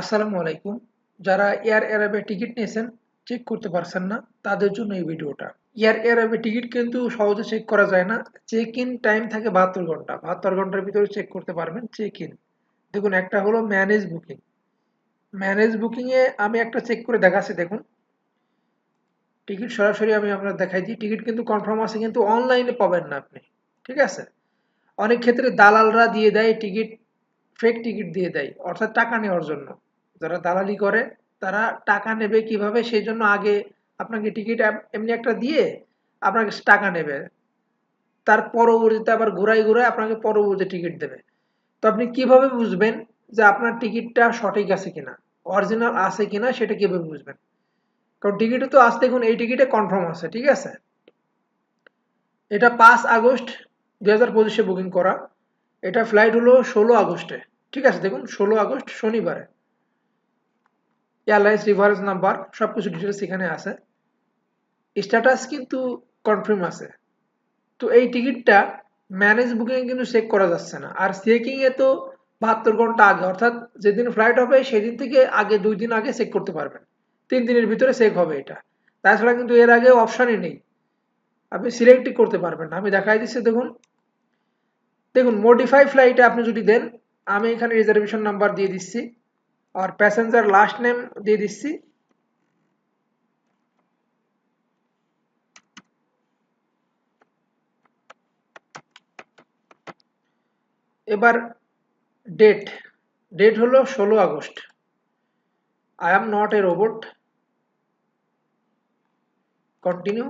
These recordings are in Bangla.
আসসালামু আলাইকুম। যারা এয়ার এয়ারওয়ে টিকিট নিয়েছেন চেক করতে পারছেন না, তাদের জন্য এই ভিডিওটা। এয়ার এয়ারওয়ে টিকিট কিন্তু সহজে চেক করা যায় না। চেক ইন টাইম থাকে বাহাত্তর ঘণ্টা। বাহাত্তর ঘণ্টার ভিতরে চেক করতে পারবেন চেক ইন দেখুন, একটা হলো ম্যানেজ বুকিং ম্যানেজ বুকিংয়ে আমি একটা চেক করে দেখাচ্ছি, দেখুন। টিকিট সরাসরি আমি আপনার দেখাই দিই। টিকিট কিন্তু কনফার্ম আছে, কিন্তু অনলাইনে পাবেন না আপনি। ঠিক আছে? অনেক ক্ষেত্রে দালালরা দিয়ে দেয় টিকিট ফেক টিকিট দিয়ে দেয়, অর্থাৎ টাকা নেওয়ার জন্য। যারা দালালি করে, তারা টাকা নেবে কীভাবে? সেই জন্য আগে আপনাকে টিকিট এমনি একটা দিয়ে আপনাকে টাকা নেবে। তার পরবর্তীতে আবার ঘুরাই ঘুরাই আপনাকে পরবর্তী টিকিট দেবে। তো আপনি কীভাবে বুঝবেন যে আপনার টিকিটটা সঠিক আছে কিনা? অরিজিনাল আছে কিনা সেটা কীভাবে বুঝবেন? কারণ টিকিটে তো আজ দেখুন, এই টিকিটে কনফার্ম আছে, ঠিক আছে? এটা পাঁচ আগস্ট দুই হাজার পঁচিশে বুকিং করা। এটা ফ্লাইট হলো ষোলো আগস্টে, ঠিক আছে? দেখুন, ষোলো আগস্ট শনিবারে। এয়ারলাইন্স রিফারেন্স নাম্বার সব কিছু ডিটেলস এখানে আছে। স্ট্যাটাস কিন্তু কনফার্ম আছে। তো এই টিকিটটা ম্যানেজ বুকিং কিন্তু চেক করা যাচ্ছে না। আর চেকিং এ তো বাহাত্তর ঘণ্টা আগে, অর্থাৎ যেদিন ফ্লাইট হবে সেদিন থেকে আগে, দুই দিন আগে চেক করতে পারবেন। তিন দিনের ভিতরে চেক হবে এটা। তাছাড়া কিন্তু এর আগে অপশানই নেই। আপনি সিলেক্টই করতে পারবেন না। আমি দেখাই দিচ্ছি, দেখুন। দেখুন মডিফাই ফ্লাইটে আপনি যদি দেন, আমি এখানে রিজার্ভেশন নাম্বার দিয়ে দিচ্ছি। আর প্যাসেঞ্জার লাস্ট নেম দিয়ে দিচ্ছি। এবার ডেট ডেট হলো ষোলো August. I am not a robot continue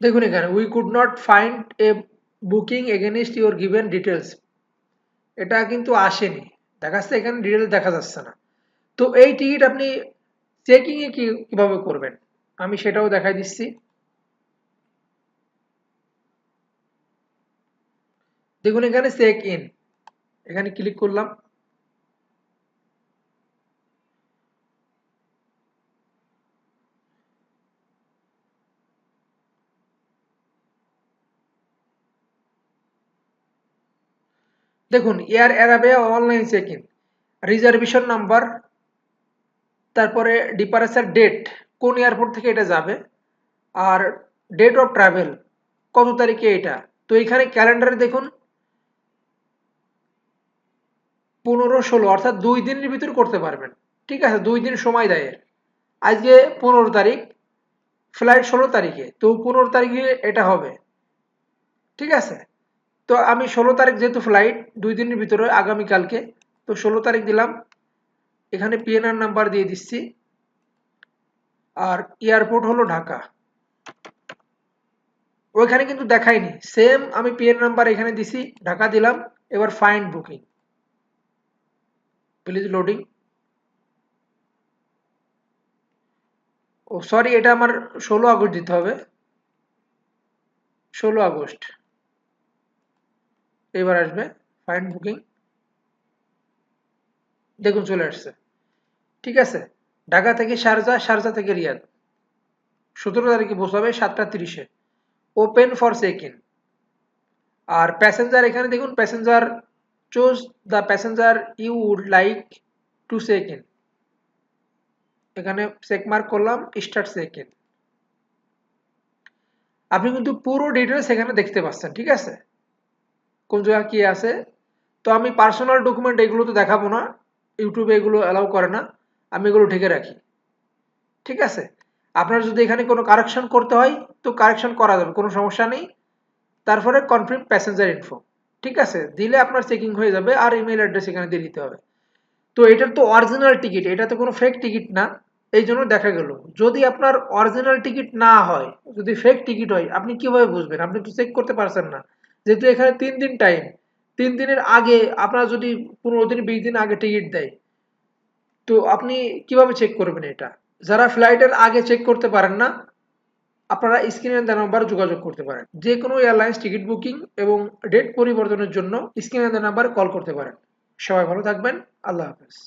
দেখুন এখানে we could not find a booking against your given details এটা কিন্তু আসেনি। দেখা যাচ্ছে এখানে ডিটেলস দেখা যাচ্ছে না। তো এই টিকিট আপনি চেকিংয়ে কি, কীভাবে করবেন? আমি সেটাও দেখাই দিচ্ছি। দেখুন এখানে চেক ইন এখানে ক্লিক করলাম। দেখুন Air Arabia online check in reservation number তারপরে ডিপারেচার ডেট কোন এয়ারপোর্ট থেকে এটা যাবে, আর ডেট অফ ট্রাভেল কত তারিখে এটা। তো এখানে ক্যালেন্ডারে দেখুন, পনেরো ষোলো, অর্থাৎ দুই দিনের ভিতর করতে পারবেন। ঠিক আছে, দুই দিন সময় দেয় আজকে পনেরো তারিখ ফ্লাইট ষোলো তারিখে, তো পনেরো তারিখে এটা হবে। ঠিক আছে? তো আমি ষোলো তারিখ যেহেতু ফ্লাইট দুই দিনের ভিতরে আগামীকালকে তো ষোলো তারিখ দিলাম। এখানে পিএনআর নাম্বার দিয়ে দিচ্ছি। আর এয়ারপোর্ট হলো ঢাকা। ওইখানে কিন্তু দেখায়নি সেম আমি পিএন নাম্বার এখানে দিছি, ঢাকা দিলাম। এবার find booking please loading oh sorry এটা আমার ষোলো আগস্ট দিতে হবে। ষোলো আগস্ট। এবার আসবে ফাইন্ড বুকিং দেখুন চলে আসছে। ঠিক আছে? ঢাকা থেকে শারজা শারজা থেকে রিয়াদ। সতেরো তারিখে বসাবে সাতটা তিরিশে। ওপেন ফর চেক ইন আর প্যাসেঞ্জার এখানে দেখুন passenger choose the passenger you would like to check in এখানে চেক মার্ক করলাম স্টার্ট চেক ইন আপনি কিন্তু পুরো ডিটেলস এখানে দেখতে পাচ্ছেন, ঠিক আছে? কোন জায়গা কি আছে? তো আমি পার্সোনাল ডকুমেন্ট এগুলো তো দেখাবো না। ইউটিউবে এগুলো অ্যালাউ করে না। আমি এগুলো ঢেকে রাখি। ঠিক আছে? আপনার যদি এখানে কোনো কারেকশন করতে হয়, তো কারেকশন করা যাবে, কোনো সমস্যা নেই। তারপরে কনফার্ম প্যাসেঞ্জার ইনফো ঠিক আছে? দিলে আপনার চেকিং হয়ে যাবে আর ইমেল অ্যাড্রেস এখানে দিয়ে দিতে হবে। তো এটার তো অরিজিনাল টিকিট এটা তো কোনো ফেক টিকিট না। এই জন্য দেখা গেল, যদি আপনার অরিজিনাল টিকিট না হয়, যদি ফেক টিকিট হয়, আপনি কীভাবে বুঝবেন? আপনি তো চেক করতে পারছেন না। যেহেতু এখানে তিন দিন টাইম তিন দিনের আগে আপনার যদি পনেরো দিন, বিশ দিন আগে টিকিট দেয়, তো আপনি কীভাবে চেক করবেন এটা? যারা ফ্লাইটের আগে চেক করতে পারেন না, আপনারা স্ক্রিনে দেওয়া নাম্বার যোগাযোগ করতে পারেন। যে কোনো এয়ারলাইন্স টিকিট বুকিং এবং ডেট পরিবর্তনের জন্য স্ক্রিনে দেওয়া নাম্বারে কল করতে পারেন। সবাই ভালো থাকবেন, আল্লাহ হাফেজ।